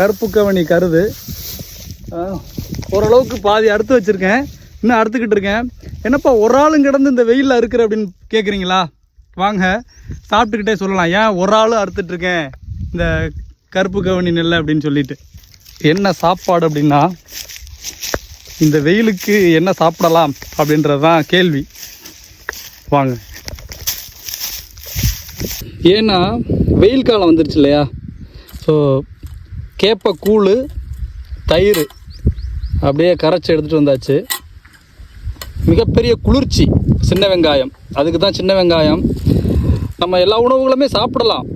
கருப்பு கவனி கருது. ஓரளவுக்கு பாதி அறுத்து வச்சுருக்கேன். இன்னும் அறுத்துக்கிட்டு இருக்கேன். என்னப்பா ஒரு ஆளும் கிடந்து இந்த வெயிலில் அறுக்கிற அப்படின்னு கேட்குறீங்களா வாங்க சாப்பிட்டுக்கிட்டே சொல்லலாம். ஏன் ஒரு ஆளும் அறுத்துட்டு இருக்கேன் இந்த கருப்பு கவனி நெல் அப்படின்னு சொல்லிட்டு. என்ன சாப்பாடு அப்படின்னா இந்த வெயிலுக்கு என்ன சாப்பிடலாம் அப்படின்றது தான் கேள்வி. வாங்க. ஏன்னா வெயில் காலம் வந்துருச்சு இல்லையா? ஸோ கேப்ப கூழ் தயிர் அப்படியே கரைச்சி எடுத்துகிட்டு வந்தாச்சு. மிகப்பெரிய குளிர்ச்சி சின்ன வெங்காயம். அதுக்கு தான் சின்ன வெங்காயம். நம்ம எல்லா உணவுகளுமே சாப்பிடலாம்.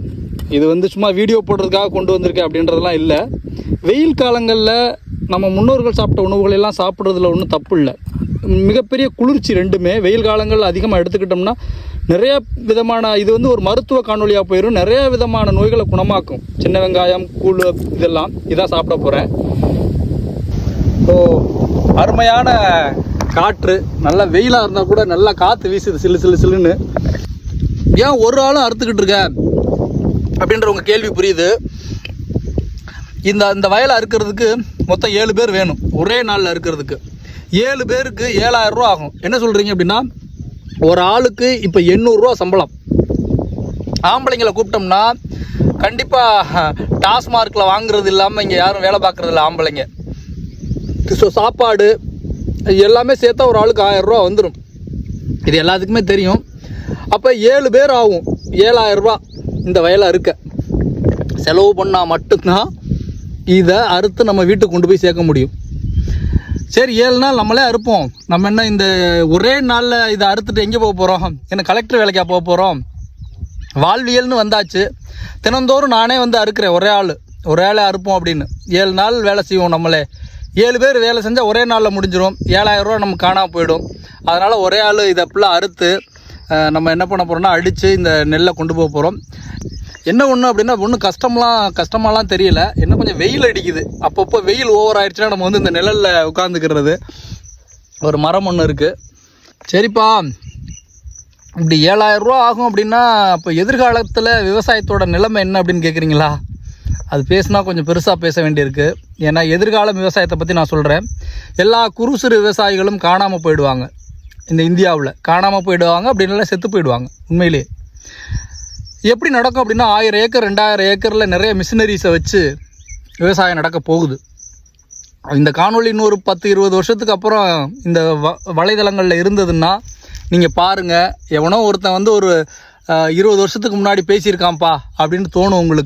இது வந்து சும்மா வீடியோ போடுறதுக்காக கொண்டு வந்திருக்கேன் அப்படின்றதெல்லாம் இல்லை. வெயில் காலங்களில் நம்ம முன்னோர்கள் சாப்பிட்ட உணவுகளெல்லாம் சாப்பிட்றதுல ஒன்றும் தப்பு இல்லை. மிகப்பெரிய குளிர்ச்சி ரெண்டுமே. வெயில் காலங்கள் அதிகமாக எடுத்துக்கிட்டோம்னா நிறைய விதமான இது வந்து ஒரு மருத்துவ காணொலியாக போயிடும் நிறைய விதமான நோய்களை குணமாக்கும். சின்ன வெங்காயம் கூழ் இதெல்லாம். இதான் சாப்பிட போகிறேன் ஸோ அருமையான காற்று. நல்லா வெயிலாக இருந்தால் கூட நல்லா காற்று வீசுது சில்லு சில்லு சில்லுன்னு. ஏன் ஒரு ஆளும் அறுத்துக்கிட்டு இருக்க? அப்படின்ற உங்கள் கேள்வி புரியுது. இந்த இந்த வயலை அறுக்கிறதுக்கு மொத்தம் ஏழு பேர் வேணும். ஒரே நாளில் அறுக்கிறதுக்கு. ஏழு பேருக்கு ஏழாயிரம் ரூபா ஆகும். என்ன சொல்கிறீங்க அப்படின்னா ஒரு ஆளுக்கு இப்போ எண்ணூறுரூவா சம்பளம். ஆம்பளைங்களை கூப்பிட்டோம்னா கண்டிப்பாக டாஸ்மார்க்கில் வாங்குறது இல்லாமல் இங்கே யாரும் வேலை பார்க்குறது இல்லை ஆம்பளைங்க. ஸோ சாப்பாடு எல்லாமே சேர்த்தா ஒரு ஆளுக்கு ஆயிரரூவா வந்துடும் இது எல்லாத்துக்குமே தெரியும். அப்போ ஏழு பேர் ஆகும். ஏழாயிரம் இந்த வயலை அறுக்க செலவு பண்ணால் மட்டும்தான் இதை அறுத்து நம்ம வீட்டுக்கு கொண்டு போய் சேர்க்க முடியும். சரி ஏழு நாள் நம்மளே அறுப்போம். நம்ம என்ன இந்த ஒரே நாளில் இதை அறுத்துட்டு எங்கே போக போகிறோம் என்ன கலெக்டர் வேலைக்கா போக போகிறோம் வாழ்வியல்னு வந்தாச்சு. தினந்தோறும் நானே வந்து அறுக்கிறேன் ஒரே ஆள். ஒரே ஆளே அறுப்போம் அப்படின்னு. ஏழு நாள் வேலை செய்வோம் நம்மளே. ஏழு பேர் வேலை செஞ்சால் ஒரே நாளில் முடிஞ்சிடும் ஏழாயிரம் ரூபா நமக்கு காணாமல் போயிடும். அதனால் ஒரே ஆள் இதை ஃபுல்லாக அறுத்து நம்ம என்ன பண்ண போகிறோம்னா அடித்து இந்த நெல்லை கொண்டு போக போகிறோம் என்ன ஒன்று அப்படின்னா ஒன்றும் கஷ்டம்லாம் கஷ்டமாலாம் தெரியல. என்ன கொஞ்சம் வெயில் அடிக்குது. அப்பப்போ வெயில் ஓவர் ஆயிடுச்சுன்னா நம்ம வந்து இந்த நிழலில் உட்காந்துக்கிறது ஒரு மரம் ஒன்று இருக்குது சரிப்பா. இப்படி ஏழாயிரம் ரூபா ஆகும் அப்படின்னா அப்போ எதிர்காலத்தில் விவசாயத்தோட நிலைமை என்ன அப்படின்னு கேட்குறீங்களா அது பேசுனா கொஞ்சம் பெருசாக பேச வேண்டியிருக்கு. ஏன்னா எதிர்காலம் விவசாயத்தை பற்றி நான் சொல்கிறேன் எல்லா குறு சிறு விவசாயிகளும் காணாமல் போயிடுவாங்க. இந்த இந்தியாவில். காணாமல் போயிடுவாங்க அப்படின்னால செத்து போயிடுவாங்க. உண்மையிலேயே எப்படி நடக்கும் அப்படின்னா ஆயிரம் ஏக்கர் ரெண்டாயிரம் ஏக்கரில் நிறைய மிஷினரிஸை வச்சு விவசாயம் நடக்க போகுது. இந்த காணொலி இன்னொரு பத்து இருபது வருஷத்துக்கு அப்புறம் இந்த வ வலைதளங்களில் இருந்ததுன்னா நீங்கள் பாருங்கள் எவனோ ஒருத்தன் வந்து ஒரு இருபது வருஷத்துக்கு முன்னாடி பேசியிருக்கான்ப்பா அப்படின்னு தோணும் உங்களுக்கு.